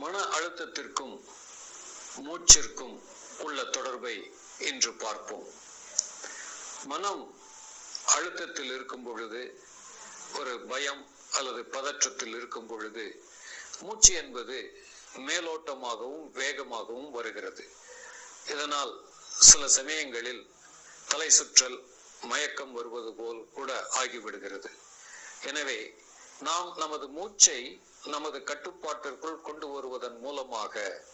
மன அழுத்தத்திற்கும் மூச்சிற்கும் உள்ள தொடர்பை இன்று பார்ப்போம். மனம் அழுத்தத்தில் இருக்கும் பொழுது ஒரு பயம் அல்லது பதற்றத்தில் இருக்கும் பொழுது மூச்சு என்பது மேலோட்டமாகவும் வேகமாகவும் வருகிறது. இதனால் சில சமயங்களில் தலை சுற்றல் மயக்கம் வருவது போல் கூட ஆகிவிடுகிறது. எனவே நாம் நமது மூச்சை நமது கட்டுப்பாட்டிற்குள் கொண்டு வருவதன் மூலமாக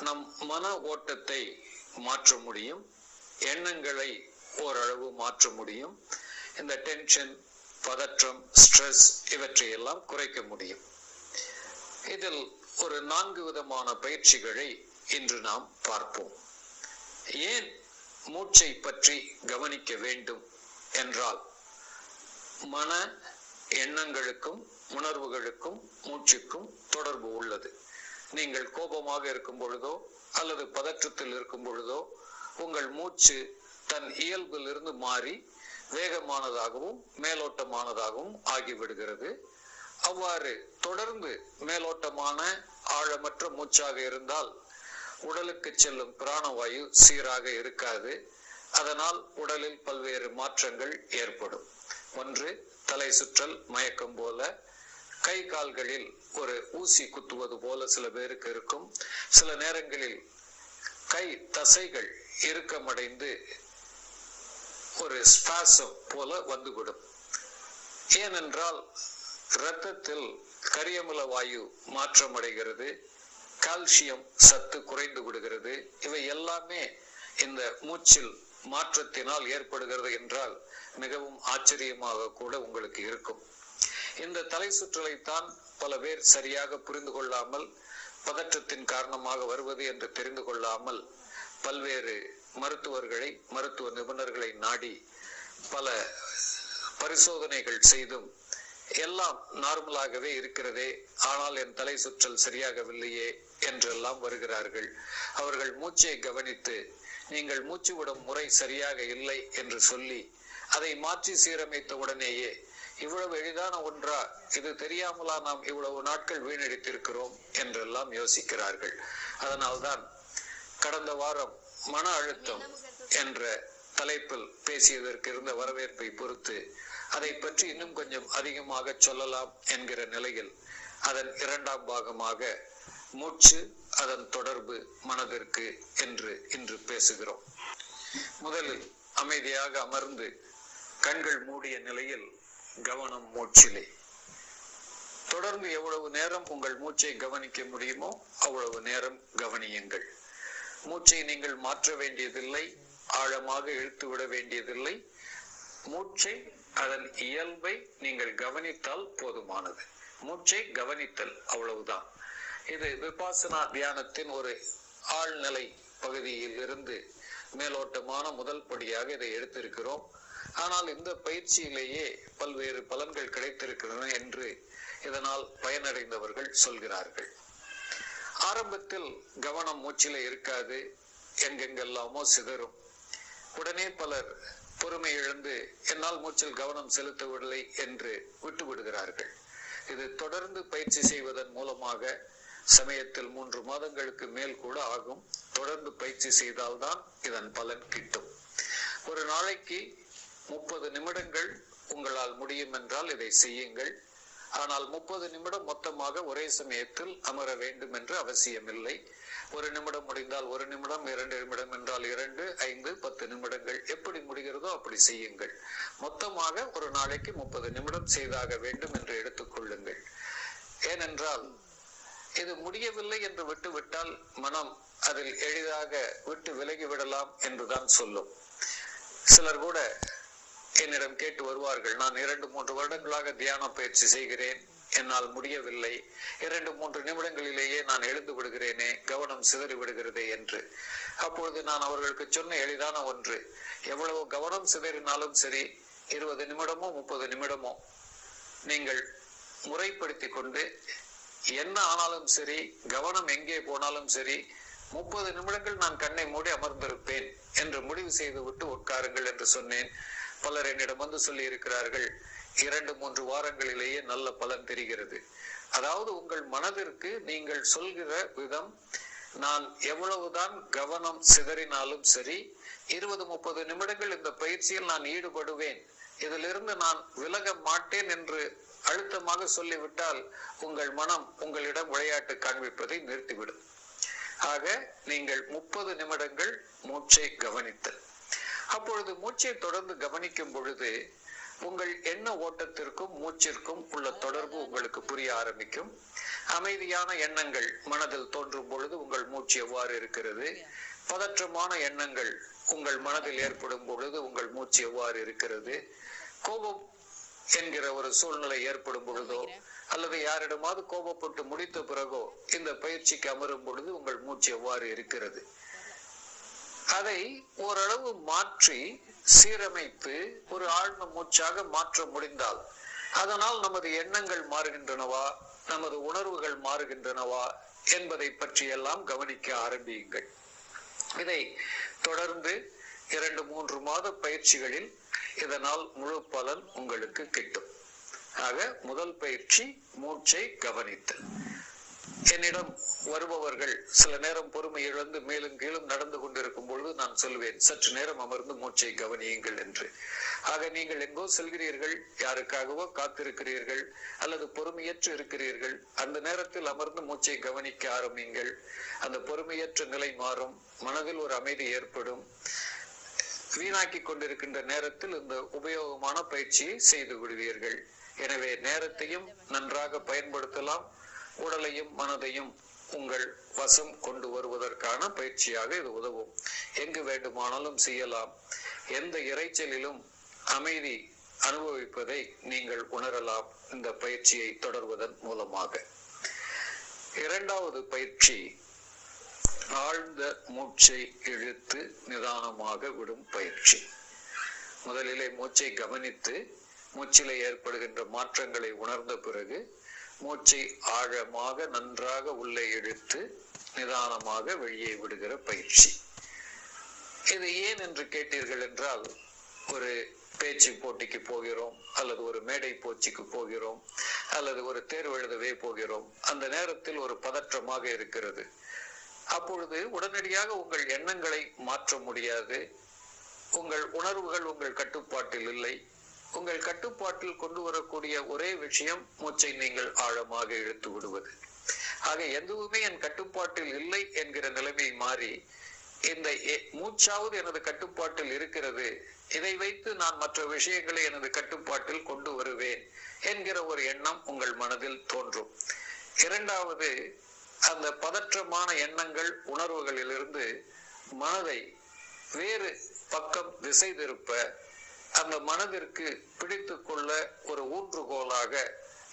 நம் மன ஓட்டத்தை மாற்ற முடியும் எண்ணங்களை ஓரளவு மாற்ற முடியும் இந்த டென்ஷன் பதற்றம் ஸ்ட்ரெஸ் இவற்றை எல்லாம் குறைக்க முடியும். இதில் ஒரு நான்கு விதமான பயிற்சிகளை இன்று நாம் பார்ப்போம். ஏன் மூச்சை பற்றி கவனிக்க வேண்டும் என்றால் மன எண்ணங்களுக்கும் உணர்வுகளுக்கும் மூச்சுக்கும் தொடர்பு உள்ளது. நீங்கள் கோபமாக இருக்கும் பொழுதோ அல்லது பதற்றத்தில் இருக்கும் பொழுதோ உங்கள் மூச்சு தன் இயல்பிலிருந்து மாறி வேகமானதாகவும் மேலோட்டமானதாகவும் ஆகிவிடுகிறது. அவ்வாறு தொடர்ந்து மேலோட்டமான ஆழமற்ற மூச்சாக இருந்தால் உடலுக்கு செல்லும் பிராணவாயு சீராக இருக்காது. அதனால் உடலில் பல்வேறு மாற்றங்கள் ஏற்படும். ஒன்று தலை சுற்றல் மயக்கம் போல கை கால்களில் ஒரு ஊசி குத்துவது போல சில பேருக்கு இருக்கும். சில நேரங்களில் கை தசைகள் இறுக்கமடைந்து ஒரு ஸ்பாசம் போல வந்துவிடும். ஏனென்றால் இரத்தத்தில் கரியமில வாயு மாற்றமடைகிறது கால்சியம் சத்து குறைந்து விடுகிறது. இவை எல்லாமே இந்த மூச்சில் மாற்றத்தினால் ஏற்படுகிறது என்றால் மிகவும் ஆச்சரியமாக கூட உங்களுக்கு இருக்கும். இந்த தலை சுற்றலைத்தான் பல பேர் சரியாக புரிந்து கொள்ளாமல் பதற்றத்தின் காரணமாக வருவது என்று தெரிந்து கொள்ளாமல் பல்வேறு மருத்துவர்களை மருத்துவ நிபுணர்களை நாடி பல பரிசோதனைகள் செய்தும் எல்லாம் நார்மலாகவே இருக்கிறதே ஆனால் என் தலை சுற்றல் சரியாகவில்லையே என்றெல்லாம் வருகிறார்கள். அவர்கள் மூச்சை கவனித்து நீங்கள் மூச்சு விடும் முறை சரியாக இல்லை என்று சொல்லி அதை மாற்றி சீரமைத்த உடனேயே இவ்வளவு எளிதான ஒன்றா? இது தெரியாமலா நாம் இவ்வளவு நாட்கள் வீணடித்திருக்கிறோம்? என்றெல்லாம் யோசிக்கிறார்கள். அதனால்தான் கடந்த வாரம் மன அழுத்தம் என்ற தலைப்பில் பேசியதற்கு இருந்த வரவேற்பை பொறுத்து அதை பற்றி இன்னும் கொஞ்சம் அதிகமாக சொல்லலாம் என்கிற நிலையில் அதன் இரண்டாம் பாகமாக மூச்சு அதன் தொடர்பு மனதிற்கு என்று இன்று பேசுகிறோம். முதலில் அமைதியாக அமர்ந்து கண்கள் மூடிய நிலையில் கவனம் மூச்சிலே. தொடர்ந்து எவ்வளவு நேரம் உங்கள் மூச்சை கவனிக்க முடியுமோ அவ்வளவு நேரம் கவனியுங்கள். மூச்சை நீங்கள் மாற்ற வேண்டியதில்லை ஆழமாக இழுத்து விட வேண்டியதில்லை. மூச்சை அதன் இயல்பை நீங்கள் கவனித்தால் போதுமானது. மூச்சை கவனித்தல் அவ்வளவுதான். இது விபாசனா தியானத்தின் ஒரு ஆழ்நிலை பகுதியில் இருந்து மேலோட்டமான முதல் படியாக இதை எடுத்திருக்கிறோம். ஆனால் இந்த பயிற்சியிலேயே பல்வேறு பலன்கள் கிடைத்திருக்கின்றன என்று இதனால் பயனடைந்தவர்கள் சொல்கிறார்கள். ஆரம்பத்தில் கவனம் மூச்சில இருக்காது எங்கெங்கெல்லாமோ சிதறும். உடனே பலர் பொறுமை இழந்து என்னால் மூச்சில் கவனம் செலுத்தவில்லை என்று விட்டு விடுகிறார்கள் இது தொடர்ந்து பயிற்சி செய்வதன் மூலமாக சமயத்தில் மூன்று மாதங்களுக்கு மேல் கூட ஆகும். தொடர்ந்து பயிற்சி செய்தால்தான் இதன் பலன் கிட்டும். ஒரு நாளைக்கு முப்பது நிமிடங்கள் உங்களால் முடியும் என்றால் இதை செய்யுங்கள். ஆனால் முப்பது நிமிடம் மொத்தமாக ஒரே சமயத்தில் அமர வேண்டும் என்று அவசியமில்லை. ஒரு நிமிடம் முடிந்தால் ஒரு நிமிடம் இரண்டு நிமிடம் என்றால் இரண்டு ஐந்து பத்து நிமிடங்கள். எப்படி முடிகிறதோ அப்படி செய்யுங்கள். மொத்தமாக ஒரு நாளைக்கு முப்பது நிமிடம் செய்தாக வேண்டும் என்று எடுத்துக்கொள்ளுங்கள் ஏனென்றால் இது முடியவில்லை என்று விட்டுவிட்டால் மனம் அதில் எளிதாக விட்டு விலகி விடலாம் என்றுதான் சொல்லும். சிலர் கூட என்னிடம் கேட்டு வருவார்கள். நான் இரண்டு மூன்று வருடங்களாக தியான பயிற்சி செய்கிறேன். என்னால் முடியவில்லை. இரண்டு மூன்று நிமிடங்களிலேயே நான் எழுந்து விடுகிறேனே கவனம் சிதறி விடுகிறதே என்று. அப்பொழுது நான் அவர்களுக்கு சொன்ன எளிதான ஒன்று. எவ்வளவு கவனம் சிதறினாலும் சரி இருபது நிமிடமோ முப்பது நிமிடமோ நீங்கள் முறைப்படுத்தி கொண்டு என்ன ஆனாலும் சரி கவனம் எங்கே போனாலும் சரி முப்பது நிமிடங்கள் நான் கண்ணை மூடி அமர்ந்திருப்பேன் என்று முடிவு செய்து விட்டு உட்காருங்கள் என்று சொன்னேன். பலர் என்னிடம் வந்து சொல்லி இருக்கிறார்கள் இரண்டு மூன்று வாரங்களிலேயே நல்ல பலன் தெரிகிறது. அதாவது உங்கள் மனதிற்கு நீங்கள் சொல்கிற விதம் நான் எவ்வளவுதான் கவனம் சிதறினாலும் சரி இருபது முப்பது நிமிடங்கள் இந்த பயிற்சியில் நான் ஈடுபடுவேன். இதிலிருந்து நான் விலக மாட்டேன் என்று அழுத்தமாக சொல்லிவிட்டால் உங்கள் மனம் உங்களிடம் விளையாட்டு காண்பிப்பதை நிறுத்திவிடும். ஆக நீங்கள் முப்பது நிமிடங்கள் மூச்சை கவனித்தல். அப்பொழுது மூச்சை தொடர்ந்து கவனிக்கும் பொழுது உங்கள் எண்ண ஓட்டத்திற்கும் மூச்சிற்கும் உள்ள தொடர்பு உங்களுக்கு புரிய ஆரம்பிக்கும். அமைதியான எண்ணங்கள் மனதில் தோன்றும் பொழுது உங்கள் மூச்சு எவ்வாறு இருக்கிறது? பதற்றமான எண்ணங்கள் உங்கள் மனதில் ஏற்படும் பொழுது உங்கள் மூச்சு எவ்வாறு இருக்கிறது? கோபம் என்கிற ஒரு சூழ்நிலை ஏற்படும் பொழுதோ அல்லது யாரிடமாவது கோபப்பட்டு முடித்த பிறகோ இந்த பயிற்சிக்கு அமரும் பொழுது உங்கள் மூச்சு எவ்வாறு இருக்கிறது? அதை ஓரளவு மாற்றி சீரமைத்து ஒரு ஆழ்ந்த மூச்சாக மாற்ற முடிந்தால் அதனால் நமது எண்ணங்கள் மாறுகின்றனவா? நமது உணர்வுகள் மாறுகின்றனவா? என்பதை பற்றியெல்லாம் கவனிக்க ஆரம்பியுங்கள். இதை தொடர்ந்து இரண்டு மூன்று மாத பயிற்சிகளில் இதனால் முழு பலன் உங்களுக்கு கிட்டும். ஆக முதல் பயிற்சி மூச்சை கவனித்தல். என்னிடம் வருபவர்கள் சில நேரம் பொறுமை இழந்து மேலும் கீழும் நடந்து கொண்டிருக்கும் பொழுது நான் சொல்வேன் சற்று நேரம் அமர்ந்து மூச்சை கவனியுங்கள் என்று. ஆக நீங்கள் எங்கோ செல்கிறீர்கள் யாருக்காகவோ காத்திருக்கிறீர்கள் அல்லது பொறுமையற்று இருக்கிறீர்கள். அந்த நேரத்தில் அமர்ந்து மூச்சை கவனிக்க ஆரம்பிங்கள் அந்த பொறுமையற்ற நிலை மாறும் மனதில் ஒரு அமைதி ஏற்படும். வீணாக்கி கொண்டிருக்கின்ற நேரத்தில் இந்த உபயோகமான பயிற்சியை செய்து விடுவீர்கள். எனவே நேரத்தையும் நன்றாக பயன்படுத்தலாம். உடலையும் மனதையும் உங்கள் வசம் கொண்டு வருவதற்கான பயிற்சியாக இது உதவும். எங்கு வேண்டுமானாலும் செய்யலாம். எந்த இறைச்சலிலும் அமைதி அனுபவிப்பதை நீங்கள் உணரலாம். இந்த பயிற்சியை தொடர்வதன் மூலமாக. இரண்டாவது பயிற்சி ஆழ்ந்த மூச்சை இழுத்து நிதானமாக விடும் பயிற்சி. முதலிலே மூச்சை கவனித்து மூச்சிலே ஏற்படுகின்ற மாற்றங்களை உணர்ந்த பிறகு மூச்சை ஆழமாக நன்றாக உள்ளே இழுத்து நிதானமாக வெளியே விடுகிற பயிற்சி. இது ஏன் என்று கேட்டீர்கள் என்றால் ஒரு பேச்சு போட்டிக்கு போகிறோம் அல்லது ஒரு மேடை போச்சிக்கு போகிறோம் அல்லது ஒரு தேர்வு எழுதவே போகிறோம். அந்த நேரத்தில் ஒரு பதற்றமாக இருக்கிறது. அப்பொழுது உடனடியாக உங்கள் எண்ணங்களை மாற்ற முடியாது. உங்கள் உணர்வுகள் உங்கள் கட்டுப்பாட்டில் இல்லை. உங்கள் கட்டுப்பாட்டில் கொண்டு வரக்கூடிய ஒரே விஷயம் மூச்சை நீங்கள் ஆழமாக இழுத்து விடுவது. ஆக எதுவுமே என் கட்டுப்பாட்டில் இல்லை என்கிற நிலைமை மாறி இந்த எ- மூச்சாவது எனது கட்டுப்பாட்டில் இருக்கிறது இதை வைத்து நான் மற்ற விஷயங்களை எனது கட்டுப்பாட்டில் கொண்டு வருவேன் என்கிற ஒரு எண்ணம் உங்கள் மனதில் தோன்றும். இரண்டாவது அந்த பதற்றமான எண்ணங்கள் உணர்வுகளிலிருந்து மனதை வேறு பக்கம் திசை திருப்ப அந்த மனதிற்கு பிடித்து கொள்ள ஒரு ஊன்றுகோலாக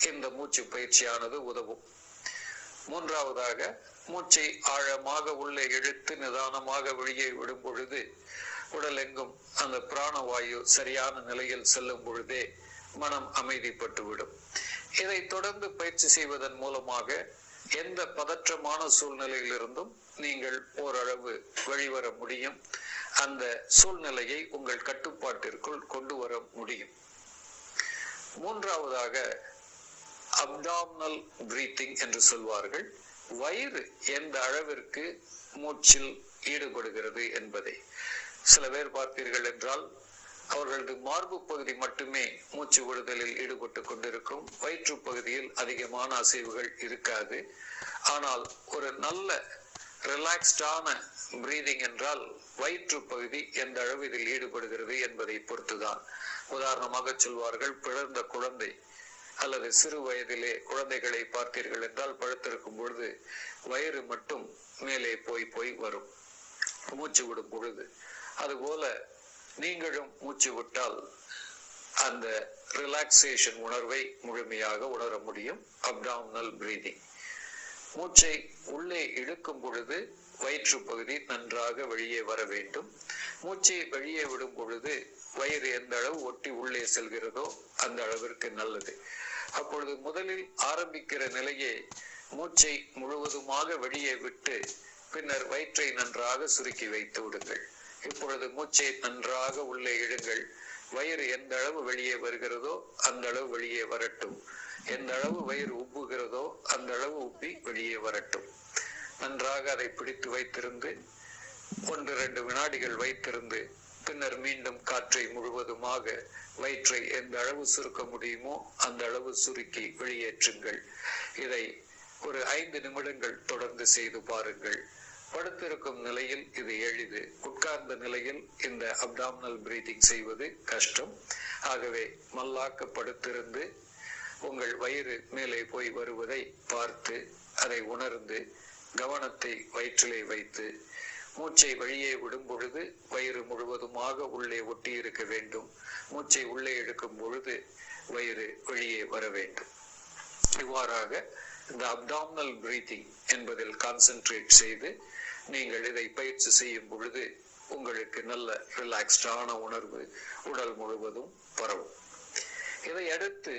இந்த மூச்சு பயிற்சியானது உதவும். மூன்றாவதாக மூச்சை ஆழமாக உள்ளே இழுத்து நிதானமாக வெளியே விடும் பொழுது உடலெங்கும் அந்த பிராணவாயு சரியான நிலையில் செல்லும் பொழுதே மனம் அமைதிப்பட்டு விடும் இதை தொடர்ந்து பயிற்சி செய்வதன் மூலமாக எந்த பதற்றமான சூழ்நிலையிலிருந்தும் நீங்கள் ஓரளவு வெளிவர முடியும். அந்த சூழ்நிலையை உங்கள் கட்டுப்பாட்டிற்குள் கொண்டு வர முடியும். மூன்றாவதாக அப்டாமினல் பிரீத்திங் என்று சொல்வார்கள். வயிறு எந்த அளவிற்கு மூச்சில் ஈடுபடுகிறது என்பதை. சில பேர் பார்ப்பீர்கள் என்றால் அவர்களது மார்பு பகுதி மட்டுமே மூச்சு விடுதலில் ஈடுபட்டு கொண்டிருக்கும். வயிற்று பகுதியில் அதிகமான அசைவுகள் இருக்காது. ஆனால் ஒரு நல்ல ரிலாக்ஸ்டான பிரீதிங் என்றால் வயிற்று பகுதி எந்த அளவு இதில் ஈடுபடுகிறது என்பதை பொறுத்துதான். உதாரணமாக சொல்வார்கள் பிறந்த குழந்தை அல்லது சிறு வயதிலே குழந்தைகளை பார்த்தீர்கள் என்றால் படுத்திருக்கும் பொழுது வயிறு மட்டும் மேலே போய் போய் வரும். மூச்சு விடும் பொழுது. அதுபோல நீங்களும் மூச்சு விட்டால் அந்த ரிலாக்ஸேஷன் உணர்வை முழுமையாக உணர முடியும். அப்டாமினல் பிரீதிங் மூச்சை உள்ளே இழுக்கும் பொழுது வயிற்று பகுதி நன்றாக வெளியே வர வேண்டும். மூச்சை வெளியே விடும் பொழுது வயிறு எந்த அளவு ஒட்டி உள்ளே செல்கிறதோ அந்த அளவிற்கு நல்லது. அப்பொழுது முதலில் ஆரம்பிக்கிற நிலையே மூச்சை முழுவதுமாக வெளியே விட்டு பின்னர் வயிற்றை நன்றாக சுருக்கி வைத்து விடுங்கள். இப்பொழுது மூச்சை நன்றாக உள்ளே இழுங்கள். வயிறு எந்த அளவு வெளியே வருகிறதோ அந்த அளவு வெளியே வரட்டும். எந்த அளவு வயிறு உப்புகிறதோ அந்த அளவு உப்பி வெளியே வரட்டும். நன்றாக அதை பிடித்து வைத்திருந்து ஒன்று ரெண்டு வினாடிகள் வைத்திருந்து பின்னர் மீண்டும் காற்றை முழுவதுமாக வயிற்றை எந்த அளவு சுருக்க முடியுமோ அந்த அளவு சுருக்கி வெளியேற்றுங்கள். இதை ஒரு ஐந்து நிமிடங்கள் தொடர்ந்து செய்து பாருங்கள். படுத்திருக்கும் நிலையில் இது எளிது. உட்கார்ந்த நிலையில் இந்த அப்டாமினல் பிரீதிங் செய்வது கஷ்டம். ஆகவே மல்லாக்க படுத்திருந்து உங்கள் வயிறு மேலே போய் வருவதை பார்த்து அதை உணர்ந்து கவனத்தை வயிற்றிலே வைத்து மூச்சை வெளியே விடும் பொழுது வயிறு முழுவதுமாக உள்ளே ஒட்டி இருக்க வேண்டும். மூச்சை உள்ளே எடுக்கும் பொழுது வயிறு வெளியே வர வேண்டும். இவ்வாறாக இந்த அப்டாமினல் பிரீத்திங் என்பதில் கான்சென்ட்ரேட் செய்து நீங்கள் இதை பயிற்சி செய்யும் பொழுது உங்களுக்கு நல்ல ரிலாக்ஸ்டான உணர்வு உடல் முழுவதும் பரவும். இதை அடுத்து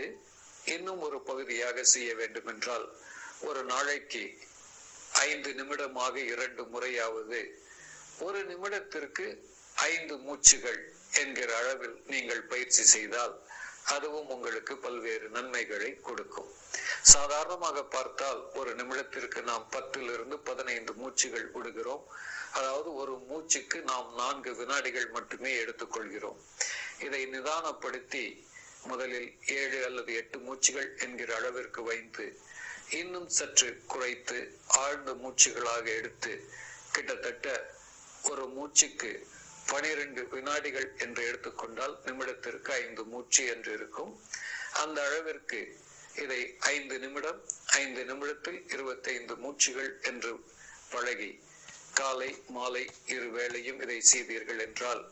இன்னும் ஒரு பகுதியாக செய்ய வேண்டும் என்றால் ஒரு நாளைக்கு ஐந்து நிமிடமாக இரண்டு முறையாவது ஒரு நிமிடத்திற்கு ஐந்து மூச்சுகள் என்கிற அளவில் நீங்கள் பயிற்சி செய்தால் அதுவும் உங்களுக்கு பல்வேறு நன்மைகளை கொடுக்கும். சாதாரணமாக பார்த்தால் ஒரு நிமிடத்திற்கு நாம் பத்திலிருந்து பதினைந்து மூச்சுகள் விடுகிறோம். அதாவது ஒரு மூச்சுக்கு நாம் நான்கு வினாடிகள் மட்டுமே எடுத்துக்கொள்கிறோம். இதை நிதானப்படுத்தி முதலில் ஏழு அல்லது எட்டு மூச்சுகள் என்கிற அளவிற்கு வைத்து இன்னும் சற்று குறைத்து ஆழ்ந்த மூச்சுகளாக எடுத்து கிட்டத்தட்ட ஒரு மூச்சுக்கு பனிரெண்டு வினாடிகள் என்று எடுத்துக்கொண்டால் நிமிடத்திற்கு ஐந்து மூச்சு என்று இருக்கும். அந்த அளவிற்கு இதை ஐந்து நிமிடம் ஐந்து நிமிடத்தில் இருபத்தைந்து மூச்சுகள் என்று பழகி காலை மாலை இரு வேளையும் இதை செய்தீர்கள் என்றால்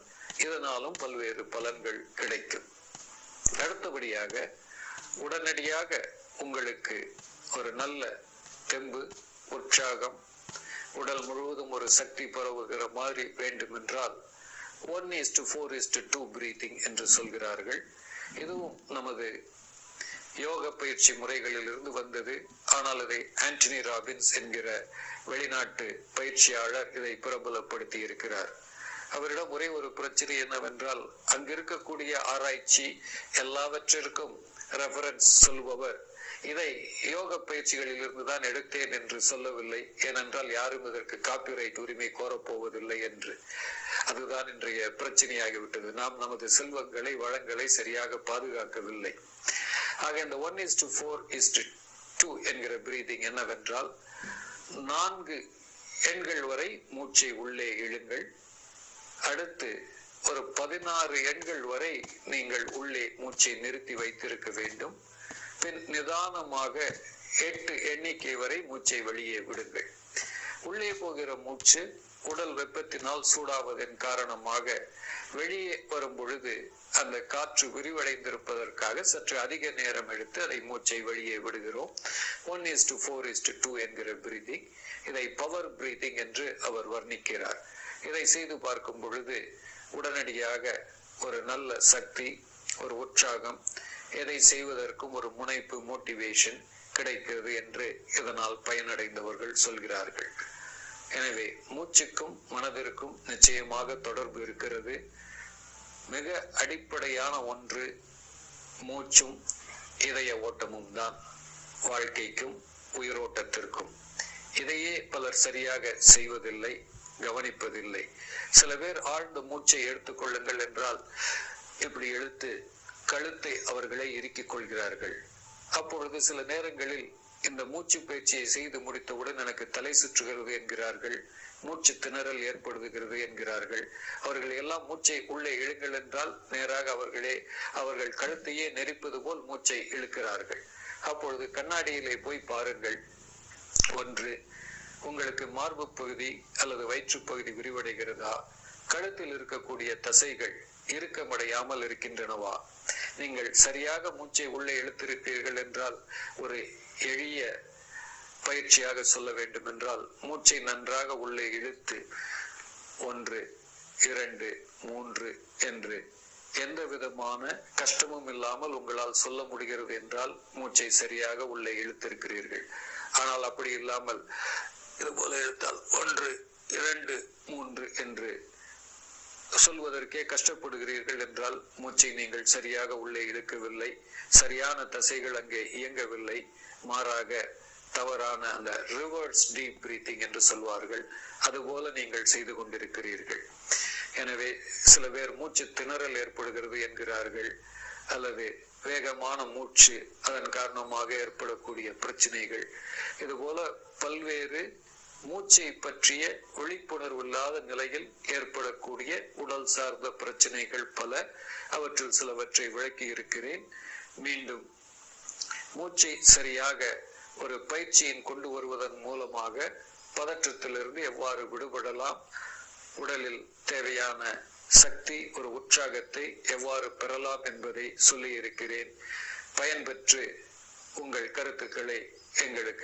இதனாலும் பல்வேறு பலன்கள் கிடைக்கும். அடுத்தபடியாக உடனடியாக உங்களுக்கு ஒரு நல்ல தெம்பு உற்சாகம் உடல் முழுவதும் ஒரு சக்தி பரவுகிற மாதிரி வேண்டுமென்றால் one is to four is to two breathing என்று சொல்கிறார்கள். இதுவும் நமது யோக பயிற்சி முறைகளில் இருந்து வந்தது. ஆனால் அதை ஆண்டனி ராபின்ஸ் என்கிற வெளிநாட்டு பயிற்சியாளர் இதை பிரபலப்படுத்தி இருக்கிறார். அவரிடம் ஒரே ஒரு பிரச்சனை என்னவென்றால் அங்கு இருக்கக்கூடிய ஆராய்ச்சி எல்லாவற்றிற்கும் ரெஃபரன்ஸ் சொல்பவர். இதை யோக பயிற்சிகளில் இருந்து தான் எடுத்தேன் என்று சொல்லவில்லை. ஏனென்றால் யாரும் இதற்கு காப்பிரைட் உரிமை கோரப்போவதில்லை என்று. அதுதான் இன்றைய பிரச்சனையாகிவிட்டது. நாம் நமது செல்வங்களை வளங்களை சரியாக பாதுகாக்கவில்லை. ஆக இந்த one is to four is to two என்கிற பிரீதிங் என்னவென்றால் நான்கு எண்கள் வரை மூச்சை உள்ளே இழுங்கள். அடுத்து ஒரு பதினாறு எண்கள் வரை நீங்கள் உள்ளே மூச்சை நிறுத்தி வைத்திருக்க வேண்டும். பின் நிதானமாக எட்டு எண்ணிக்கை வரை மூச்சை வெளியே விடுங்கள். உள்ளே போகிற மூச்சு உடல் வெப்பத்தினால் சூடாவதன் காரணமாக வெளியே வரும் பொழுது அந்த காற்று விரிவடைந்திருப்பதற்காக சற்று அதிக நேரம் எடுத்து அதை மூச்சை வெளியே விடுகிறோம். One is to four is to two என்கிற பிரீதிங் இதை பவர் பிரீதிங் என்று அவர் வர்ணிக்கிறார். இதை செய்து பார்க்கும் பொழுது உடனடியாக ஒரு நல்ல சக்தி ஒரு உற்சாகம் எதை செய்வதற்கும் ஒரு முனைப்பு மோட்டிவேஷன் கிடைக்கிறது என்று இதனால் பயனடைந்தவர்கள் சொல்கிறார்கள். எனவே மூச்சுக்கும் மனதிற்கும் நிச்சயமாக தொடர்பு இருக்கிறது. மிக அடிப்படையான ஒன்று மூச்சும் இதய ஓட்டமும் தான். வாழ்க்கைக்கும் உயிரோட்டத்திற்கும். இதையே பலர் சரியாக செய்வதில்லை. கவனிப்பதில்லை. சில பேர் ஆழ்ந்த மூச்சை எடுத்துக்கொள்ளுங்கள் என்றால் இப்படி இழுத்து கழுத்தை அவர்களே இறுக்கிக் கொள்கிறார்கள். அப்பொழுது சில நேரங்களில் இந்த மூச்சு பயிற்சியை செய்து முடித்தவுடன் எனக்கு தலை சுற்றுகிறது என்கிறார்கள் மூச்சு திணறல் ஏற்படுகிறது என்கிறார்கள். அவர்கள் எல்லாம் மூச்சை உள்ளே இழுங்கள் என்றால் நேராக அவர்களே அவர்கள் கழுத்தையே நெரிப்பது போல் மூச்சை இழுக்கிறார்கள். அப்பொழுது கண்ணாடியிலே போய் பாருங்கள். ஒன்று உங்களுக்கு மார்பு பகுதி அல்லது வயிற்று பகுதி விரிவடைகிறதா? கழுத்தில் இருக்கக்கூடிய தசைகள் இறுக்கமடையாமல் இருக்கின்றனவா? நீங்கள் சரியாக மூச்சை உள்ளே இழுத்திருப்பீர்கள் என்றால் ஒரு எளிய பயிற்சியாக சொல்ல வேண்டும் என்றால் மூச்சை நன்றாக உள்ளே இழுத்து ஒன்று இரண்டு மூன்று என்று எந்த விதமான கஷ்டமும் இல்லாமல் உங்களால் சொல்ல முடிகிறது என்றால் மூச்சை சரியாக உள்ளே இழுத்திருக்கிறீர்கள். ஆனால் அப்படி இல்லாமல் இது போல எழுத்தால் ஒன்று இரண்டு மூன்று என்று சொல்வதற்கே கஷ்டப்படுகிறீர்கள் என்றால் மூச்சை நீங்கள் சரியாக உள்ளே இழுக்கவில்லை. சரியான தசைகள் அங்கே இயங்கவில்லை. மாறாக தவறான அந்த ரிவர்ஸ் டீப் பிரீத்திங் என்று சொல்வார்கள். அதுபோல நீங்கள் செய்து கொண்டிருக்கிறீர்கள். எனவே சில பேர் மூச்சு திணறல் ஏற்படுகிறது என்கிறார்கள். அல்லது வேகமான மூச்சு அதன் காரணமாக ஏற்படக்கூடிய பிரச்சனைகள். இதுபோல பல்வேறு மூச்சை பற்றிய விழிப்புணர்வு இல்லாத நிலையில் ஏற்படக்கூடிய உடல் சார்ந்த பிரச்சனைகள் பல. அவற்றில் சிலவற்றை விளக்கி இருக்கிறேன். மீண்டும் மூச்சை சரியாக ஒரு பயிற்சியின் கொண்டு வருவதன் மூலமாக பதற்றத்திலிருந்து எவ்வாறு விடுபடலாம்? உடலில் தேவையான சக்தி ஒரு உற்சாகத்தை எவ்வாறு பெறலாம் என்பதை சொல்லி இருக்கிறேன் பயன்பெற்று உங்கள் கருத்துக்களை எங்களுக்கு